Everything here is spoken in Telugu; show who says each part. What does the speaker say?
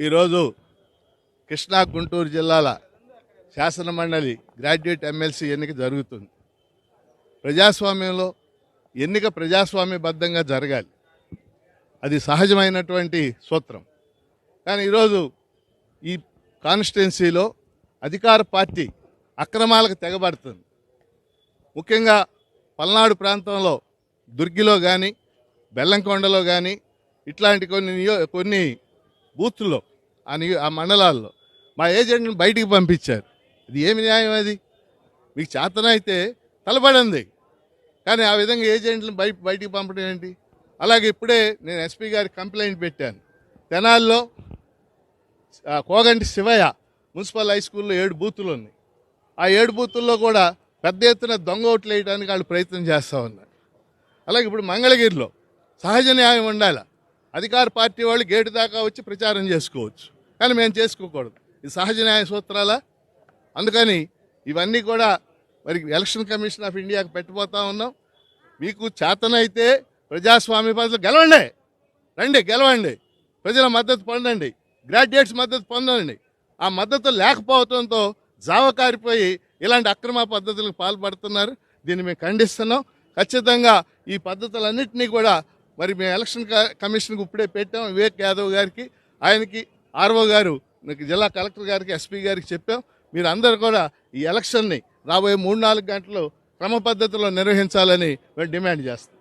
Speaker 1: ఈరోజు కృష్ణా గుంటూరు జిల్లాల శాసన మండలి గ్రాడ్యుయేట్ ఎమ్మెల్సీ ఎన్నిక జరుగుతుంది. ప్రజాస్వామ్యంలో ఎన్నిక ప్రజాస్వామ్యబద్ధంగా జరగాలి. అది సహజమైనటువంటి సూత్రం. కానీ ఈరోజు ఈ కాన్స్టిట్యున్సీలో అధికార పార్టీ అక్రమాలకు తెగబడుతుంది. ముఖ్యంగా పల్నాడు ప్రాంతంలో దుర్గిలో కానీ బెల్లంకొండలో కానీ ఇట్లాంటి కొన్ని నియో కొన్ని బూత్లో ఆ ఆ మండలాల్లో. మా ఏజెంట్ని బయటికి పంపించారు. ఇది ఏమి న్యాయం అది? మీకు చేతనైతే తలపడింది కానీ ఆ విధంగా ఏజెంట్లను బయట బయటికి పంపడం ఏంటి? అలాగే ఇప్పుడే నేను ఎస్పీ గారి కంప్లైంట్ పెట్టాను. తెనాల్లో కోగంటి శివయ్య మున్సిపల్ హై స్కూల్లో ఏడు బూతులు ఉన్నాయి. ఆ ఏడు బూతుల్లో కూడా పెద్ద ఎత్తున దొంగ ఓట్లు వేయడానికి వాళ్ళు ప్రయత్నం చేస్తూ ఉన్నారు. అలాగే ఇప్పుడు మంగళగిరిలో సహజ న్యాయం ఉండాలి? అధికార పార్టీ వాళ్ళు గేటు దాకా వచ్చి ప్రచారం చేసుకోవచ్చు. కానీ మేము చేసుకోకూడదు. ఇది సహజ న్యాయ సూత్రాల? అందుకని ఇవన్నీ కూడా మరి ఎలక్షన్ కమిషన్ ఆఫ్ ఇండియాకి పెట్టబోతా ఉన్నాం. మీకు చేతనైతే ప్రజాస్వామ్య పద్ధతులు గెలవండి. రండి గెలవండి. ప్రజల మద్దతు పొందండి. గ్రాడ్యుయేట్స్ మద్దతు పొందండి. ఆ మద్దతు లేకపోవడంతో జావకారిపోయి ఇలాంటి అక్రమ పద్ధతులకు పాల్పడుతున్నారు. దీన్ని మేము ఖండిస్తున్నాం. ఖచ్చితంగా ఈ పద్ధతులన్నింటినీ కూడా మరి మేము ఎలక్షన్ క- కమిషన్కి ఇప్పుడే పెట్టాం. వివేక్ యాదవ్ గారికి ఆయనకి ఆర్ఓ గారు మీకు జిల్లా కలెక్టర్ గారికి ఎస్పీ గారికి చెప్పాం. మీరు అందరు కూడా ఈ ఎలక్షన్ని రాబోయే మూడు నాలుగు గంటలు క్రమ పద్ధతిలో నిర్వహించాలని మేము డిమాండ్ చేస్తాం.